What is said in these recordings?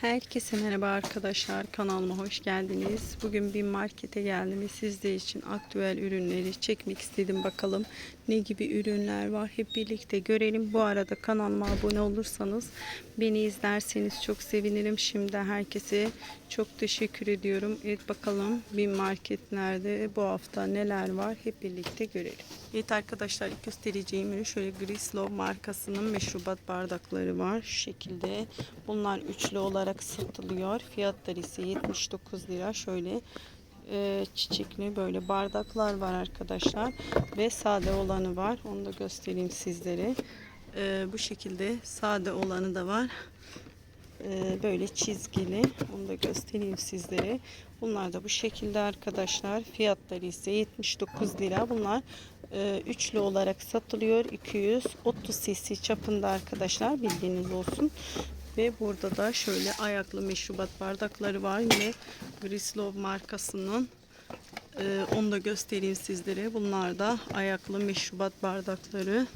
Herkese merhaba arkadaşlar kanalıma hoş geldiniz. Bugün bir markete geldim ve sizler için aktüel ürünleri çekmek istedim. Bakalım ne gibi ürünler var hep birlikte görelim. Bu arada kanalıma abone olursanız beni izlerseniz çok sevinirim. Şimdi herkese çok teşekkür ediyorum. Evet bakalım bir marketlerde bu hafta neler var hep birlikte görelim. Evet arkadaşlar göstereceğim ürün şöyle Grislov markasının meşrubat bardakları var. Şu şekilde bunlar üçlü olarak satılıyor. Fiyatları ise 79 lira. Şöyle e, çiçekli böyle bardaklar var arkadaşlar. Ve sade olanı var. Onu da göstereyim sizlere. E, bu şekilde sade olanı da var. E, böyle çizgili. Onu da göstereyim sizlere. Bunlar da bu şekilde arkadaşlar. Fiyatları ise 79 lira. Bunlar üçlü olarak satılıyor. 230 cc çapında arkadaşlar. Bilginiz olsun. Ve burada da şöyle ayaklı meşrubat bardakları var. Yine Grislov markasının ee, onu da göstereyim sizlere. Bunlar da ayaklı meşrubat bardakları.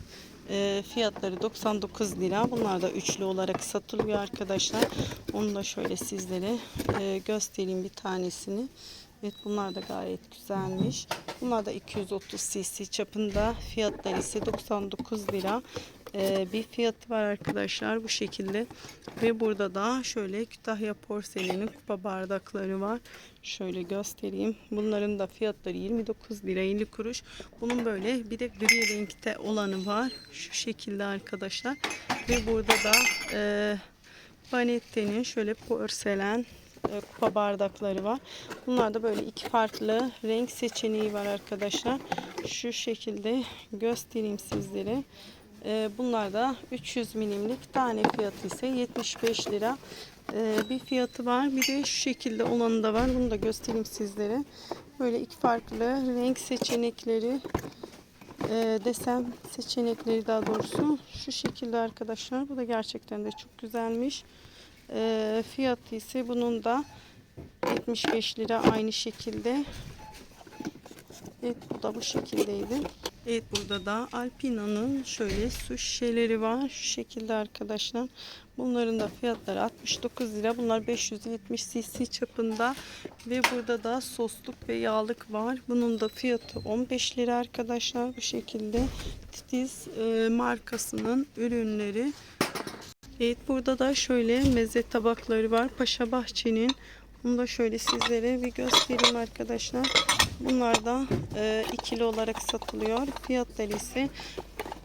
Ee, fiyatları 99 lira. Bunlar da üçlü olarak satılıyor arkadaşlar. Onu da şöyle sizlere e, göstereyim bir tanesini. Evet bunlar da gayet güzelmiş. Bunlar da 230 cc çapında. Fiyatları ise 99 lira. Ee, bir fiyatı var arkadaşlar bu şekilde. Ve burada da şöyle Kütahya porselenin kupa bardakları var. Şöyle göstereyim. Bunların da fiyatları 29 lira 50 kuruş. Bunun böyle bir de gri renkte olanı var. Şu şekilde arkadaşlar. Ve burada da e, Vanette'nin şöyle porselen e, kupa bardakları var. Bunlar da böyle iki farklı renk seçeneği var arkadaşlar. Şu şekilde göstereyim sizlere. E, Bunlar da 300 milimlik tane fiyatı ise 75 lira e, bir fiyatı var. Bir de şu şekilde olanı da var. Bunu da göstereyim sizlere. Böyle iki farklı renk seçenekleri desem seçenekleri daha doğrusu şu şekilde arkadaşlar. Bu da gerçekten de çok güzelmiş. Fiyatı ise bunun da 75 lira aynı şekilde. Evet bu da bu şekildeydi. Evet burada da Alpina'nın şöyle su şişeleri var. Şu şekilde arkadaşlar. Bunların da fiyatları 69 lira. Bunlar 570 cc çapında. Ve burada da sosluk ve yağlık var. Bunun da fiyatı 15 lira arkadaşlar. Bu şekilde titiz e, markasının ürünleri. Evet burada da şöyle meze tabakları var. Paşa Bahçe'nin. Bunu da şöyle sizlere bir göstereyim arkadaşlar. Bunlar da e, ikili olarak satılıyor. Fiyatları ise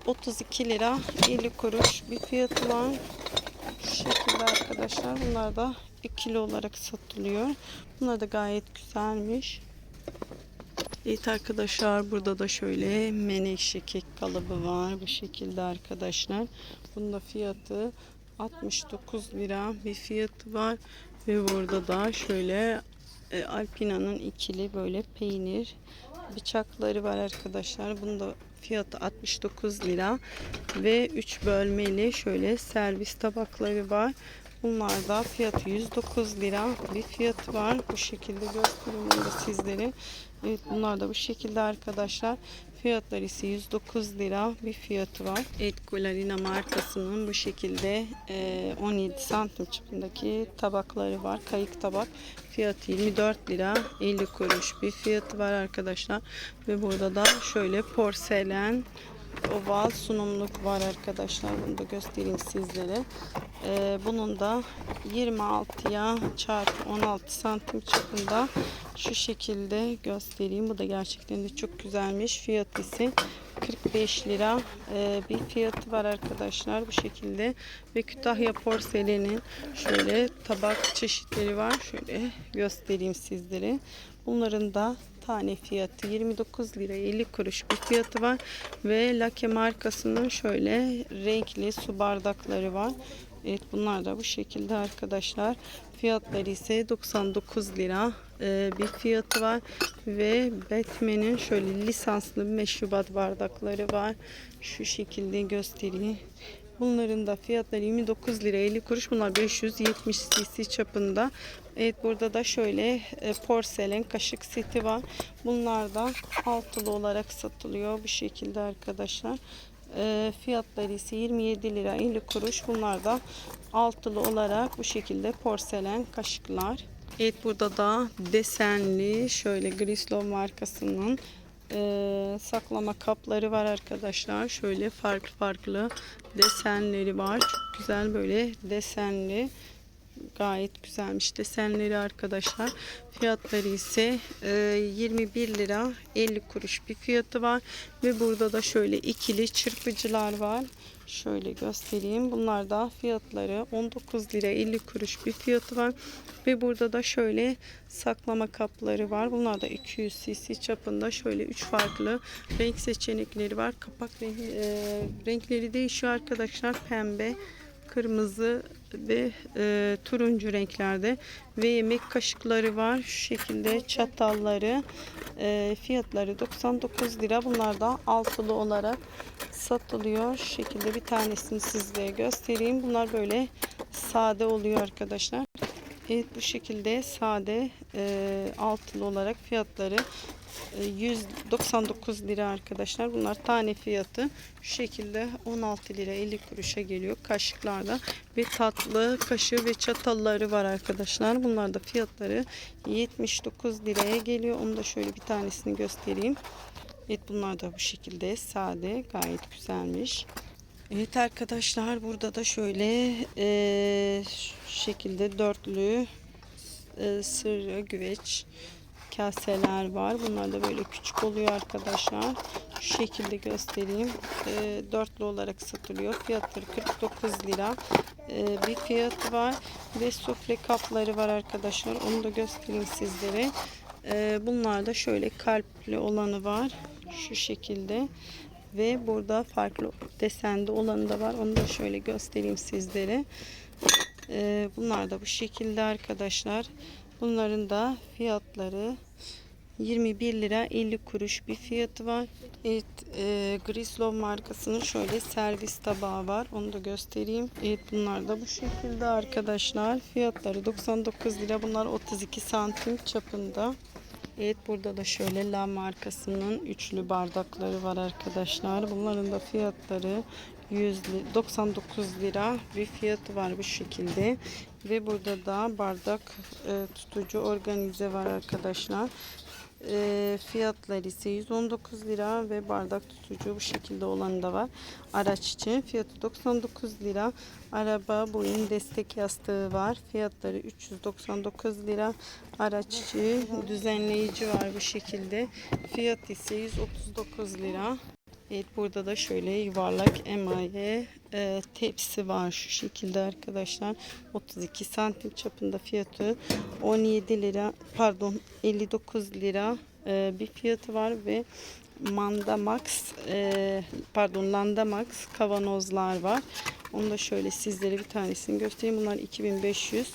32 lira 50 kuruş bir fiyatı var. Şu şekilde arkadaşlar. Bunlar da ikili olarak satılıyor. Bunlar da gayet güzelmiş. Evet arkadaşlar burada da şöyle menekşe kek kalıbı var. Bu şekilde arkadaşlar. Bunun da fiyatı 69 lira bir fiyatı var. Ve burada da şöyle e, Alpina'nın ikili böyle peynir bıçakları var arkadaşlar. Bunun da fiyatı 69 lira ve 3 bölmeli şöyle servis tabakları var. Bunlar da fiyatı 109 lira bir fiyatı var. Bu şekilde göstereyim da sizlere. Evet bunlar da bu şekilde arkadaşlar. Fiyatları ise 109 lira bir fiyatı var. Evet Gularina markasının bu şekilde e, 17 santim çapındaki tabakları var. Kayık tabak. Fiyatı 24 lira 50 kuruş bir fiyatı var arkadaşlar. Ve burada da şöyle porselen oval sunumluk var arkadaşlar. Bunu da göstereyim sizlere. Ee, bunun da 26'ya çarpı 16 santim çapında şu şekilde göstereyim. Bu da gerçekten de çok güzelmiş. Fiyat ise 45 lira ee, bir fiyatı var arkadaşlar bu şekilde ve Kütahya porselenin şöyle tabak çeşitleri var şöyle göstereyim sizlere bunların da tane fiyatı 29 lira 50 kuruş bir fiyatı var ve Lake markasının şöyle renkli su bardakları var Evet bunlar da bu şekilde arkadaşlar. Fiyatları ise 99 lira ee, bir fiyatı var. Ve Batman'in şöyle lisanslı meşrubat bardakları var. Şu şekilde göstereyim. Bunların da fiyatları 29 lira 50 kuruş. Bunlar 570 cc çapında. Evet burada da şöyle e, porselen kaşık seti var. Bunlar da altılı olarak satılıyor bu şekilde arkadaşlar. E, fiyatları ise 27 lira 50 kuruş. Bunlar da altılı olarak bu şekilde porselen kaşıklar. Evet burada da desenli şöyle Grislov markasının e, saklama kapları var arkadaşlar. Şöyle farklı farklı desenleri var. Çok güzel böyle desenli. Gayet güzelmiş desenleri arkadaşlar. Fiyatları ise e, 21 lira 50 kuruş bir fiyatı var. Ve burada da şöyle ikili çırpıcılar var. Şöyle göstereyim. Bunlar da fiyatları 19 lira 50 kuruş bir fiyatı var. Ve burada da şöyle saklama kapları var. Bunlar da 200 cc çapında. Şöyle 3 farklı renk seçenekleri var. Kapak renk, e, renkleri değişiyor arkadaşlar. Pembe, kırmızı ve e, turuncu renklerde ve yemek kaşıkları var. Şu şekilde çatalları e, fiyatları 99 lira. Bunlar da altılı olarak satılıyor. Şu şekilde bir tanesini sizlere göstereyim. Bunlar böyle sade oluyor arkadaşlar Evet bu şekilde sade e, altılı olarak fiyatları e, 199 lira arkadaşlar. Bunlar tane fiyatı şu şekilde 16 lira 50 kuruşa geliyor kaşıklarda ve tatlı kaşığı ve çatalları var arkadaşlar. Bunlar da fiyatları 79 liraya geliyor. Onu da şöyle bir tanesini göstereyim. Evet bunlar da bu şekilde sade gayet güzelmiş. Evet arkadaşlar burada da şöyle e, şu şekilde dörtlü e, sırrı güveç kaseler var. Bunlar da böyle küçük oluyor arkadaşlar. Şu şekilde göstereyim. E, dörtlü olarak satılıyor. Fiyatları 49 lira. E, bir fiyatı var. Ve sufle kapları var arkadaşlar. Onu da göstereyim sizlere. E, bunlar da şöyle kalpli olanı var. Şu şekilde ve burada farklı desende olanı da var. Onu da şöyle göstereyim sizlere. Ee, bunlar da bu şekilde arkadaşlar. Bunların da fiyatları 21 lira 50 kuruş bir fiyatı var. Evet, e, Grislov markasının şöyle servis tabağı var. Onu da göstereyim. Evet bunlar da bu şekilde arkadaşlar. Fiyatları 99 lira. Bunlar 32 santim çapında. Evet burada da şöyle La markasının üçlü bardakları var arkadaşlar. Bunların da fiyatları 100 li- 99 lira bir fiyatı var bu şekilde. Ve burada da bardak e, tutucu organize var arkadaşlar. E, fiyatları ise 119 lira ve bardak tutucu bu şekilde olan da var. Araç için fiyatı 99 lira. Araba boyun destek yastığı var. Fiyatları 399 lira. Araç içi düzenleyici var bu şekilde. Fiyat ise 139 lira. Evet burada da şöyle yuvarlak emaye e, tepsi var şu şekilde arkadaşlar. 32 santim çapında fiyatı. 17 lira pardon 59 lira e, bir fiyatı var ve Manda Max e, pardon Landa Max kavanozlar var. Onu da şöyle sizlere bir tanesini göstereyim. Bunlar 2500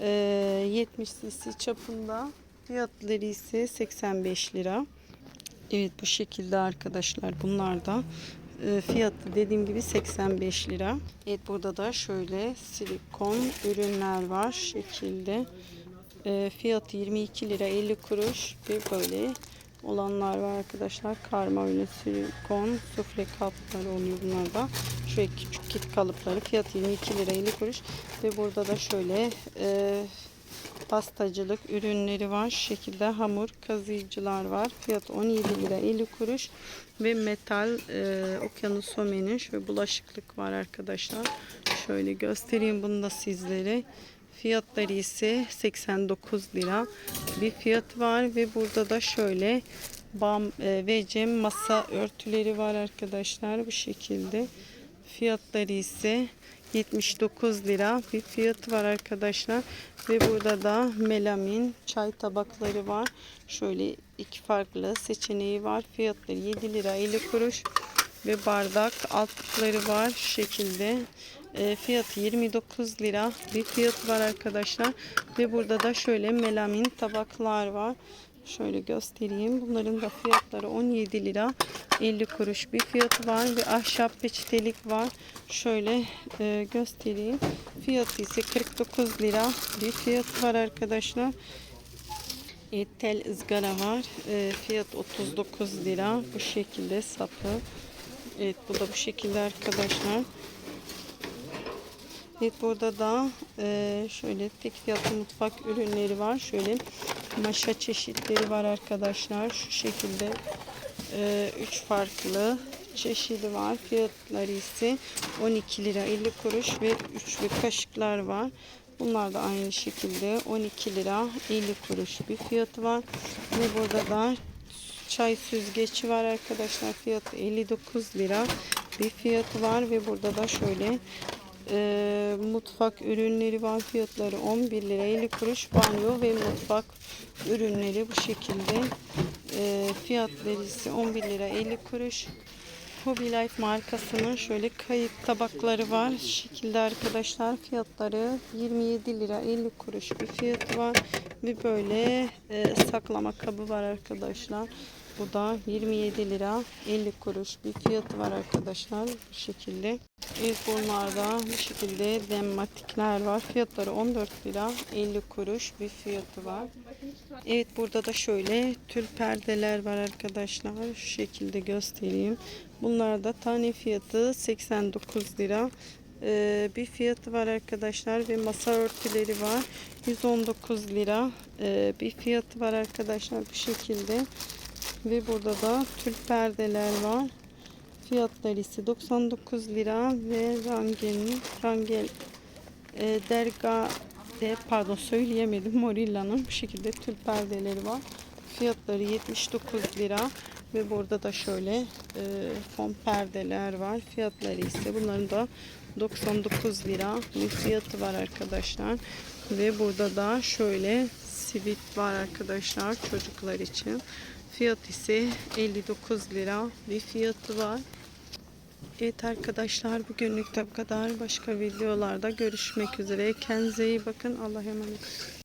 e, 70 cc çapında. Fiyatları ise 85 lira Evet bu şekilde arkadaşlar bunlar da e, fiyatı dediğim gibi 85 lira. Evet burada da şöyle silikon ürünler var şekilde. E, fiyatı 22 lira 50 kuruş ve böyle olanlar var arkadaşlar. Karma ürün silikon sufle kapları oluyor bunlar da. Şöyle küçük kit kalıpları fiyatı 22 lira 50 kuruş ve burada da şöyle e, pastacılık ürünleri var. Şu şekilde hamur kazıyıcılar var. Fiyat 17 lira 50 kuruş ve metal e, okyanus somenin şöyle bulaşıklık var arkadaşlar. Şöyle göstereyim bunu da sizlere. Fiyatları ise 89 lira bir fiyat var ve burada da şöyle bam e, ve cem masa örtüleri var arkadaşlar bu şekilde. Fiyatları ise 79 lira bir fiyatı var arkadaşlar. Ve burada da melamin çay tabakları var. Şöyle iki farklı seçeneği var. Fiyatları 7 lira 50 kuruş. Ve bardak altlıkları var şu şekilde. E, fiyatı 29 lira bir fiyatı var arkadaşlar. Ve burada da şöyle melamin tabaklar var. Şöyle göstereyim. Bunların da fiyatları 17 lira 50 kuruş bir fiyatı var ve ahşap peçetelik var. Şöyle e, göstereyim. Fiyatı ise 49 lira bir fiyatı var arkadaşlar. E, tel ızgara var. E, fiyat 39 lira. Bu şekilde sapı. Evet bu da bu şekilde arkadaşlar. Evet burada da e, şöyle tek fiyatlı mutfak ürünleri var. Şöyle maşa çeşitleri var arkadaşlar. Şu şekilde 3 farklı çeşidi var. Fiyatları ise 12 lira 50 kuruş ve üçlü kaşıklar var. Bunlar da aynı şekilde 12 lira 50 kuruş bir fiyatı var. Ve burada da çay süzgeci var arkadaşlar. Fiyatı 59 lira bir fiyatı var ve burada da şöyle e, mutfak ürünleri var. Fiyatları 11 lira 50 kuruş. Banyo ve mutfak ürünleri bu şekilde. E, fiyatları ise 11 lira 50 kuruş. Hobby Life markasının şöyle kayık tabakları var. Şu şekilde arkadaşlar fiyatları 27 lira 50 kuruş bir fiyatı var. Ve böyle e, saklama kabı var arkadaşlar. Bu da 27 lira 50 kuruş bir fiyatı var arkadaşlar. Bu şekilde. Evet bunlarda bu şekilde demmatikler var. Fiyatları 14 lira 50 kuruş bir fiyatı var. Evet burada da şöyle tül perdeler var arkadaşlar. Şu şekilde göstereyim. Bunlar da tane fiyatı 89 lira. Ee, bir fiyatı var arkadaşlar ve masa örtüleri var 119 lira Ee, bir fiyatı var arkadaşlar bu şekilde ve burada da tül perdeler var. Fiyatları ise 99 lira ve rangel rangel e, derga de pardon söyleyemedim Morilla'nın bu şekilde tül perdeleri var. Fiyatları 79 lira ve burada da şöyle e, fon perdeler var. Fiyatları ise bunların da 99 lira. Bir fiyatı var arkadaşlar. Ve burada da şöyle sivit var arkadaşlar çocuklar için fiyat ise 59 lira bir fiyatı var Evet arkadaşlar bugünlük bu kadar. Başka videolarda görüşmek üzere. Kendinize iyi bakın. Allah'a emanet.